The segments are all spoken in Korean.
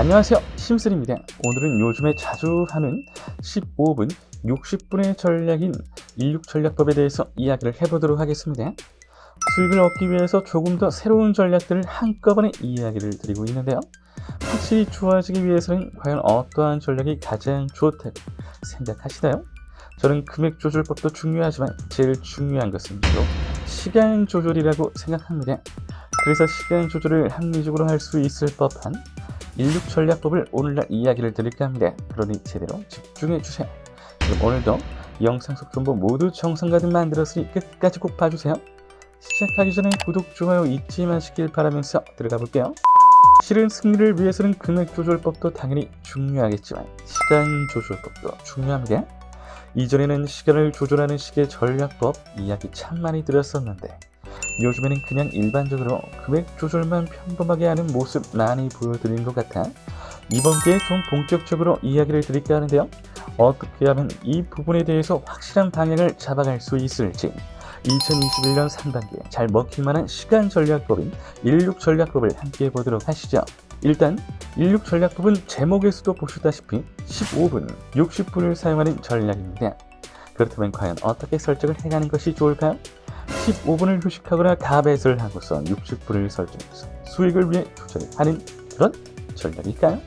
안녕하세요. 심슬입니다. 오늘은 요즘에 자주 하는 15분 60분의 전략인 16전략법에 대해서 이야기를 해보도록 하겠습니다. 수익을 얻기 위해서 조금 더 새로운 전략들을 한꺼번에 이야기를 드리고 있는데요. 확실히 좋아지기 위해서는 과연 어떠한 전략이 가장 좋다고 생각하시나요? 저는 금액 조절법도 중요하지만 제일 중요한 것은 바로 시간 조절이라고 생각합니다. 그래서 시간 조절을 합리적으로 할 수 있을 법한 16 전략법을 오늘날 이야기를 드릴까 합니다. 그러니 제대로 집중해 주세요. 그럼 오늘도 영상 속 정보 모두 정성 가득 만들었으니 끝까지 꼭 봐주세요. 시작하기 전에 구독, 좋아요 잊지 마시길 바라면서 들어가 볼게요. 실은 승리를 위해서는 금액 조절법도 당연히 중요하겠지만 시간 조절법도 중요합니다. 이전에는 시간을 조절하는 식의 전략법 이야기 참 많이 드렸었는데 요즘에는 그냥 일반적으로 금액 조절만 평범하게 하는 모습 많이 보여드리는 것 같아. 이번 기회에 좀 본격적으로 이야기를 드릴까 하는데요. 어떻게 하면 이 부분에 대해서 확실한 방향을 잡아갈 수 있을지. 2021년 상반기에 잘 먹힐 만한 시간 전략법인 16 전략법을 함께 보도록 하시죠. 일단 16 전략법은 제목에서도 보시다시피 15분, 60분을 사용하는 전략입니다. 그렇다면 과연 어떻게 설정을 해가는 것이 좋을까요? 15분을 휴식하거나 가벳을 하고서 60분을 설정해서 수익을 위해 투자를 하는 그런 전략일까요?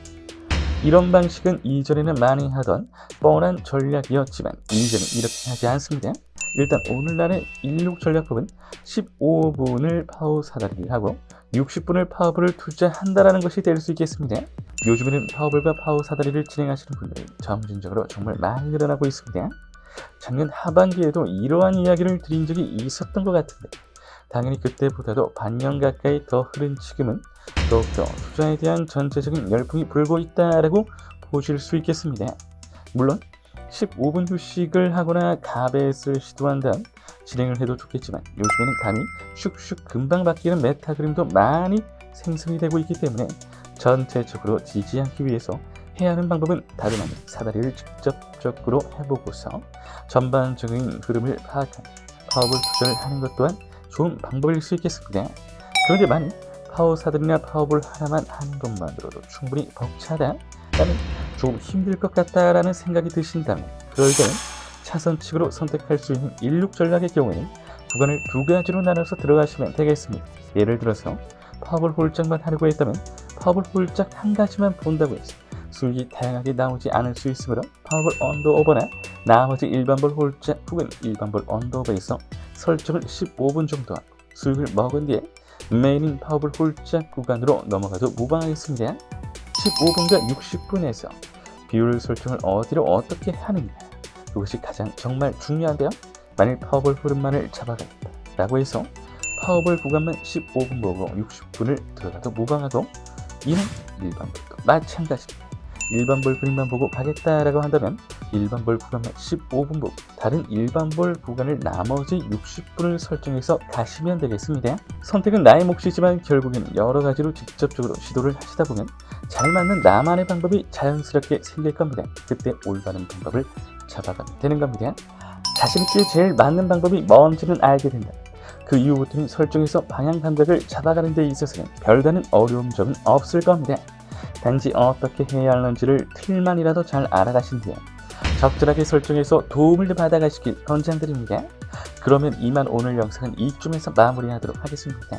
이런 방식은 이전에는 많이 하던 뻔한 전략이었지만 이제는 이렇게 하지 않습니다. 일단 오늘날의 16 전략법은 15분을 파워 사다리를 하고 60분을 파워블을 투자한다라는 것이 될 수 있겠습니다. 요즘에는 파워블과 파워 사다리를 진행하시는 분들이 점진적으로 정말 많이 늘어나고 있습니다. 작년 하반기에도 이러한 이야기를 드린 적이 있었던 것 같은데 당연히 그때보다도 반년 가까이 더 흐른 지금은 더욱더 투자에 대한 전체적인 열풍이 불고 있다라고 보실 수 있겠습니다. 물론 15분 휴식을 하거나 가벳을 시도한 다음 진행을 해도 좋겠지만 요즘에는 감이 슉슉 금방 바뀌는 메타 그림도 많이 생성이 되고 있기 때문에 전체적으로 지지 않기 위해서 해야 하는 방법은 다름 아닌 사다리를 직접적으로 해보고서 전반적인 흐름을 파악하는 파워볼 투자를 하는 것 또한 좋은 방법일 수 있겠습니다. 그런데 만약 파워 사다리나 파워볼 하나만 하는 것만으로도 충분히 벅차다 라는 조금 힘들 것 같다라는 생각이 드신다면 그럴 때는 차선칙으로 선택할 수 있는 16 전략의 경우에는 구간을 두 가지로 나눠서 들어가시면 되겠습니다. 예를 들어서 파워볼 홀짝만 하려고 했다면 파워볼 홀짝 한 가지만 본다고 해서 수익이 다양하게 나오지 않을 수 있으므로 파워볼 언더오버나 나머지 일반볼 홀짝 혹은 일반볼 언더오버에서 설정을 15분 정도 수익을 먹은 뒤에 메인인 파워볼 홀짝 구간으로 넘어가도 무방하겠습니다. 15분과 60분에서 비율 설정을 어디로 어떻게 하느냐 그것이 가장 정말 중요한데요. 만일 파워볼 흐름만을 잡아가겠다 라고 해서 파워볼 구간만 15분 보고 60분을 들어가도 무방하고 이는 일반볼도 마찬가지입니다. 일반볼 그림만 보고 가겠다라고 한다면 일반볼 구간만 15분 보고 다른 일반 볼 구간을 나머지 60분을 설정해서 가시면 되겠습니다. 선택은 나의 몫이지만 결국에는 여러 가지로 직접적으로 시도를 하시다 보면 잘 맞는 나만의 방법이 자연스럽게 생길 겁니다. 그때 올바른 방법을 잡아가면 되는 겁니다. 자신있게 제일 맞는 방법이 뭔지는 알게 된다. 그 이후부터는 설정해서 방향 감각을 잡아가는 데 있어서는 별다른 어려움 점은 없을 겁니다. 단지 어떻게 해야 하는지를 틀만이라도 잘 알아가신 뒤에 적절하게 설정해서 도움을 받아가시길 권장드립니다. 그러면 이만 오늘 영상은 이쯤에서 마무리하도록 하겠습니다.